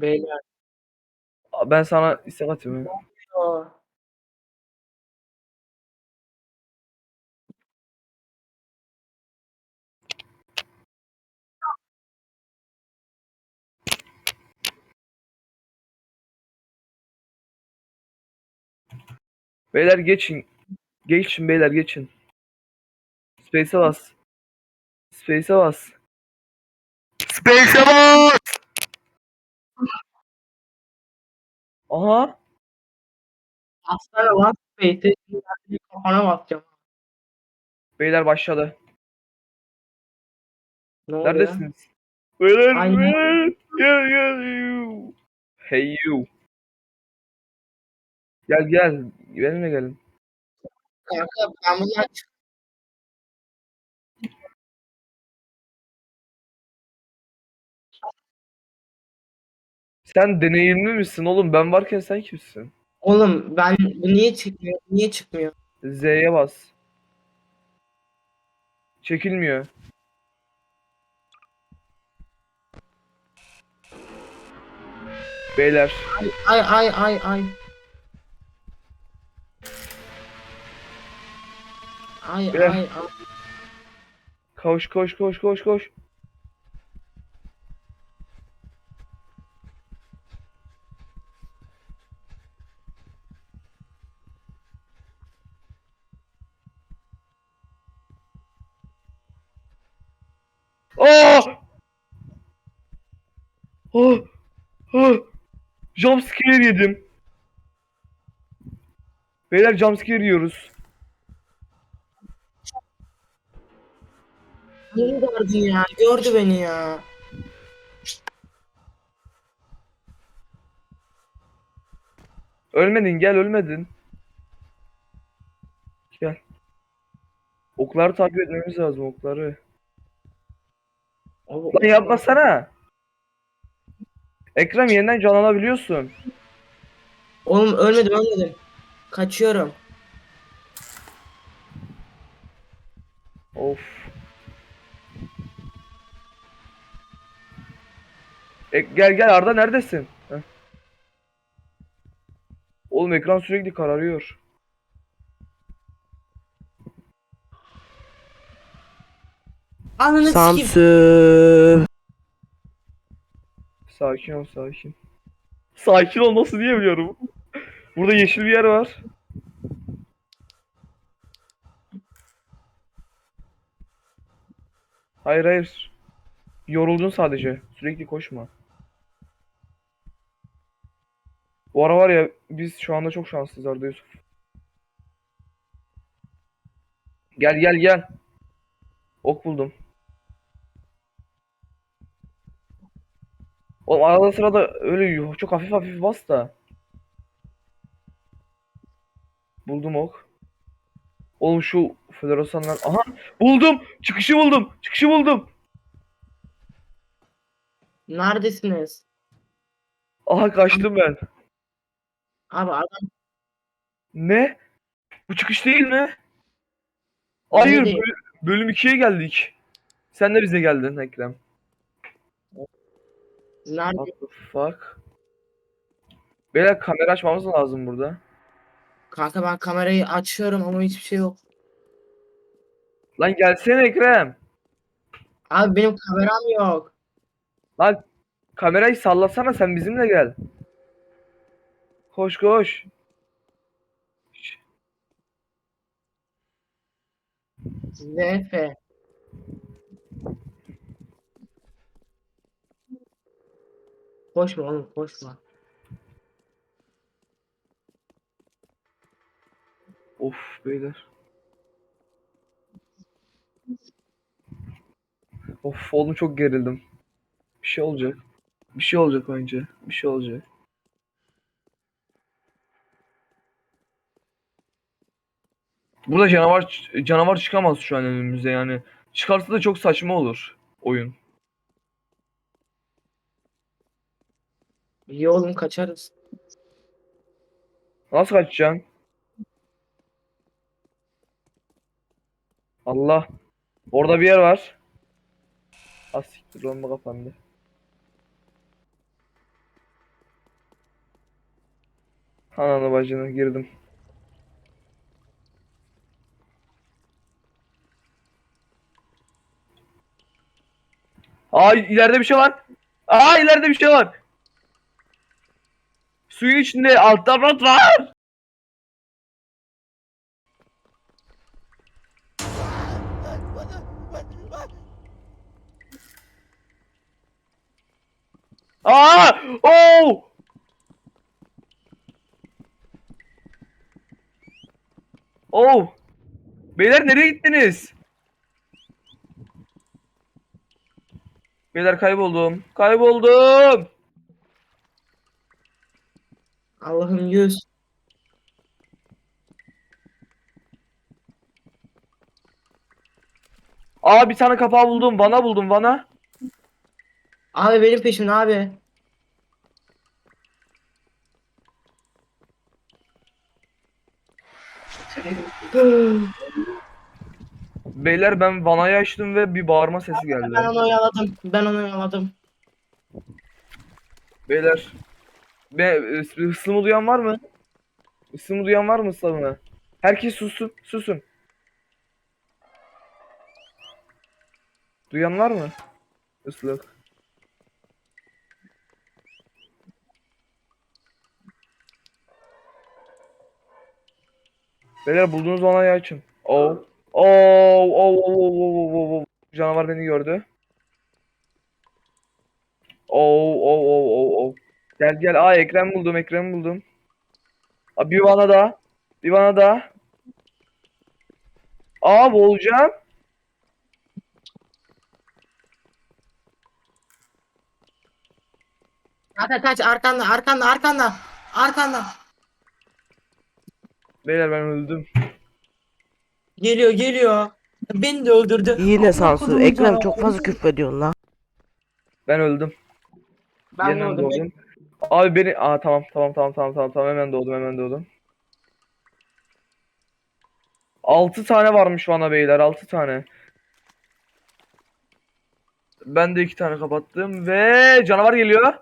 Beyler. Ben sana istek atıyorum. Beyler geçin. Geçin beyler geçin. Space'e bas. Space'e bas. Space'e bas! Aha. Aslında bak Space'e şimdi kafana basacağım. Beyler başladı. Ne oluyor? Neredesiniz? Beyler Aynen. beyler. Gel gel you. Hey you. Gel gel. Benimle gelin. Kanka ben bunu aç. Sen deneyimli misin oğlum? Ben varken sen kimsin? Oğlum ben bu niye çıkmıyor? Niye çıkmıyor? Z'ye bas. Çekilmiyor. Beyler. Ay ay ay ay. Ay Beyler. ay ay. Koş koş koş koş koş. Aa! Oh! Oh! Jumpscare yedim. Beyler jumpscare yiyoruz. Niye gördün ya? Gördü beni ya. Ölmedin gel ölmedin. Gel. Okları takip etmemiz lazım okları. Abi, Lan yapmasana. Ekrem yeniden canlanabiliyorsun. Oğlum ölmedim ölmedim. Kaçıyorum. Of. E, gel gel Arda neredesin? Heh. Oğlum ekran sürekli kararıyor. Ananı sikeyim. Sakin ol sakin. Sakin ol nasıl diyebiliyorum. Burada yeşil bir yer var. Hayır hayır. Yoruldun sadece. Sürekli koşma. Bu ara var ya biz şu anda çok şanslıyız Arda Yusuf. Gel gel gel. Ok buldum. Oğlum arada sırada öyle çok hafif hafif bas da. Buldum ok. Oğlum şu floresanlar. Aha buldum. Çıkışı buldum. Çıkışı buldum. Neredesiniz? Aha kaçtım ben. Abi adam Ne? Bu çıkış değil mi? Hayır değil? böl- bölüm 2'ye geldik. Sen de bize geldin Ekrem. Nerede? What the fuck? Beyler kamera açmamız lazım burada. Kanka ben kamerayı açıyorum ama hiçbir şey yok. Lan gelsene Ekrem. Abi benim kameram yok. Lan kamerayı sallasana sen bizimle gel. Koş koş. Nefe. Koşma oğlum koşma. Of beyler. Of oğlum çok gerildim. Bir şey olacak. Bir şey olacak bence. Bir şey olacak. Burada canavar canavar çıkamaz şu an önümüze yani. Çıkarsa da çok saçma olur oyun. İyi oğlum kaçarız. Nasıl kaçacaksın? Allah. Orada bir yer var. Az siktir bomba kapandı. Ananı bacını girdim. Aa ileride bir şey var. Aa ileride bir şey var. Suyun içinde altta bot var. Aa! Oo! Oo! Beyler nereye gittiniz? Beyler kayboldum. Kayboldum. Allah'ım yüz. Aa bir tane kapağı buldum. Vana buldum vana. Abi benim peşimde abi. Beyler ben vanayı açtım ve bir bağırma sesi Ben geldi. onu oyaladım. Ben onu oyaladım. Beyler. Be ıslımı duyan var mı? Islımı duyan var mı ıslımı? Herkes sussun. Susun. Duyan var mı? Islık. Beyler bulduğunuz vanayı açın. Oh. Oh, oh, oh, oh, oh, oh, oh, oh. Canavar beni gördü. Oh, oh, oh, oh, oh. Gel gel. Aa Ekrem buldum, Ekrem buldum. Aa, bir bana daha. Bir bana daha. Aa boğulacağım. Kaç kaç arkanda arkanda arkanda. Arkanda. Beyler ben öldüm. Geliyor geliyor. Beni de öldürdü. Yine sansür. Ekrem çok fazla küfrediyorsun lan. Ben öldüm. Ben de Yeniden öldüm. doğdum. Abi beni... Aa tamam tamam tamam tamam tamam tamam hemen doğdum hemen doğdum. 6 tane varmış bana beyler 6 tane. Ben de 2 tane kapattım ve canavar geliyor.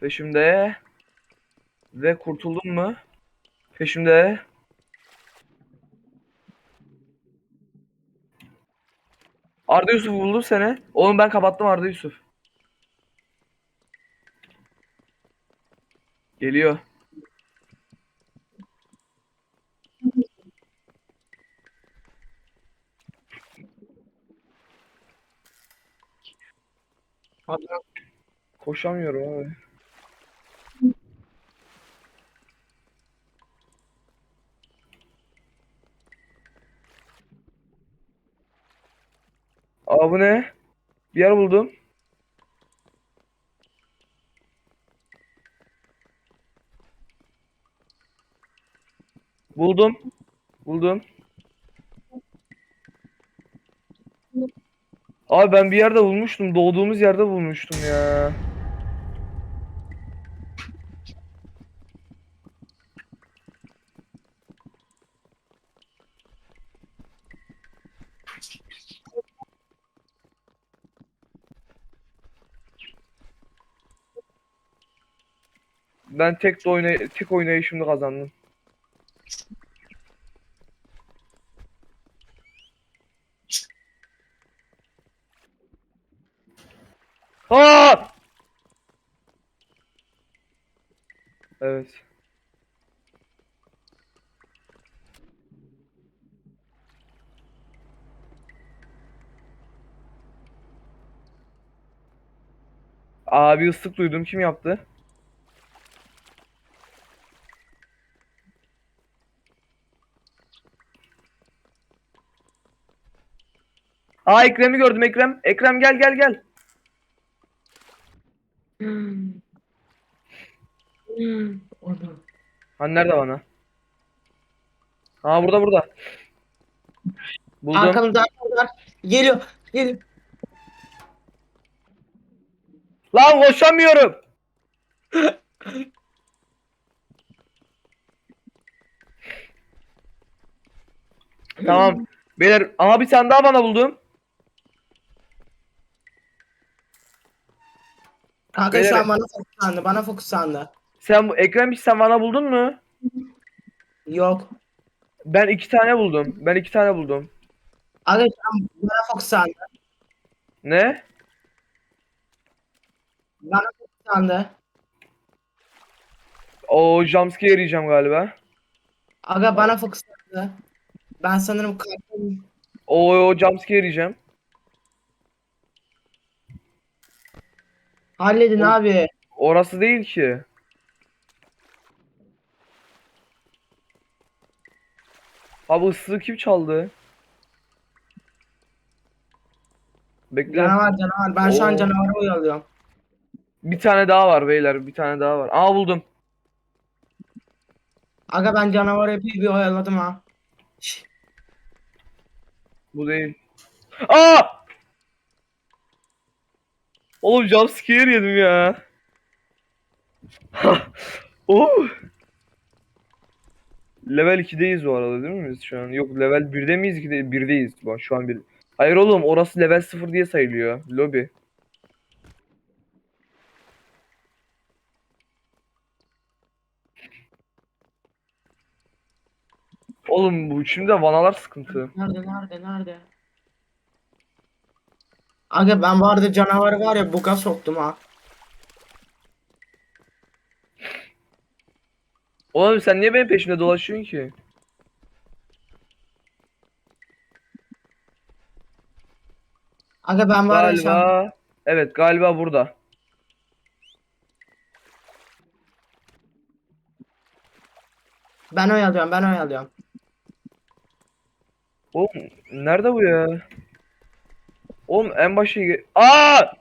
Peşimde. Ve kurtuldum mu? Peşimde. Arda Yusuf buldum seni. Oğlum ben kapattım Arda Yusuf. Geliyor. Hadi. Koşamıyorum abi. Aa bu ne? Bir yer buldum. Buldum. Buldum. Abi ben bir yerde bulmuştum. Doğduğumuz yerde bulmuştum ya. Ben tek de oynay tek oynayışımda kazandım. Aa! Evet. Abi ıslık duydum. Kim yaptı? Aa Ekrem'i gördüm Ekrem. Ekrem gel gel gel. Orada. Hani nerede bana? Aa burada burada. Buldum. Arkamızda arkamızda. Geliyor. Geliyor. Lan koşamıyorum. tamam. Beyler aha bir tane daha bana buldum. Kanka şu an bana fokuslandı. Bana fokuslandı. Sen bu Ekrem hiç sen bana buldun mu? Yok. Ben iki tane buldum. Ben iki tane buldum. Aga şu an bana fokuslandı. Ne? Bana fokuslandı. O jumpscare yiyeceğim galiba. Aga bana fokuslandı. Ben sanırım kalktım. O, o jumpscare yiyeceğim. Halledin Oğlum. abi. Orası değil ki. Abi ıslığı kim çaldı? Bekle. Canavar canavar. Ben şu an Oo. canavarı oyalıyorum. Bir tane daha var beyler. Bir tane daha var. Aa buldum. Aga ben canavarı epey bir oyaladım ha. Bu değil. Aa! Oğlum jumpscare yedim ya. oh. Level 2'deyiz bu arada değil mi biz şu an? Yok level 1'de miyiz 2'de 1'deyiz bak şu an 1. Hayır oğlum orası level 0 diye sayılıyor. Lobby. Oğlum bu şimdi vanalar sıkıntı. Nerede nerede nerede? Aga ben arada canavarı var ya buga soktum ha. Oğlum sen niye benim peşimde dolaşıyorsun ki? Aga ben var ya Galiba. Evet galiba burada. ben oyalıyorum ben oyalıyorum. Oğlum nerede bu ya? Oğlum en başa ge- Aa!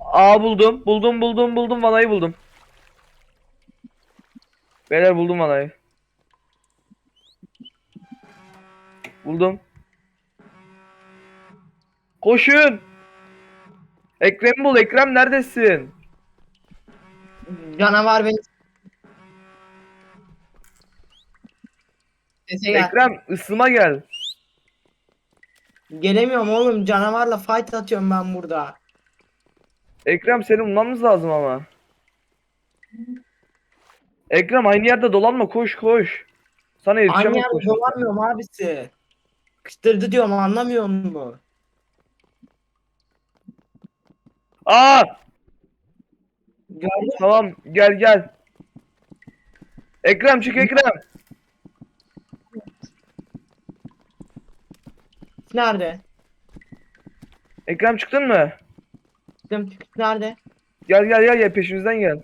Aa buldum. Buldum buldum buldum vanayı buldum. Beyler buldum vanayı. Buldum. Koşun. Ekrem bul. Ekrem neredesin? Canavar beni Sese gel. Ekrem ısıma gel. Gelemiyorum oğlum canavarla fight atıyorum ben burada. Ekrem seni bulmamız lazım ama. Ekrem aynı yerde dolanma koş koş. Sana Aynı yetişemem yerde koş. dolanmıyorum abisi. Kıştırdı diyorum anlamıyor musun? Aa Mü? tamam gel gel. Ekrem çık Ekrem. Nerede? Ekrem çıktın mı? Çıktım nerede? Gel gel gel gel peşimizden gel.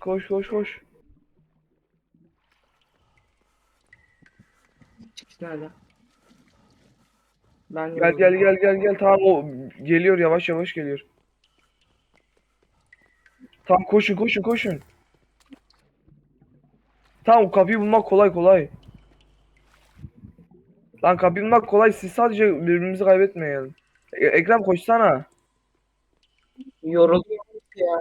Koş koş koş. Çıkış nerede? Ben Gel gel gel gel gel tamam o geliyor yavaş yavaş geliyor. Tamam koşun koşun koşun. Tamam kapıyı bulmak kolay kolay. Lan kapıyı bulmak kolay siz sadece birbirimizi kaybetmeyin. E- Ekrem koşsana. Yoruluyorum ya.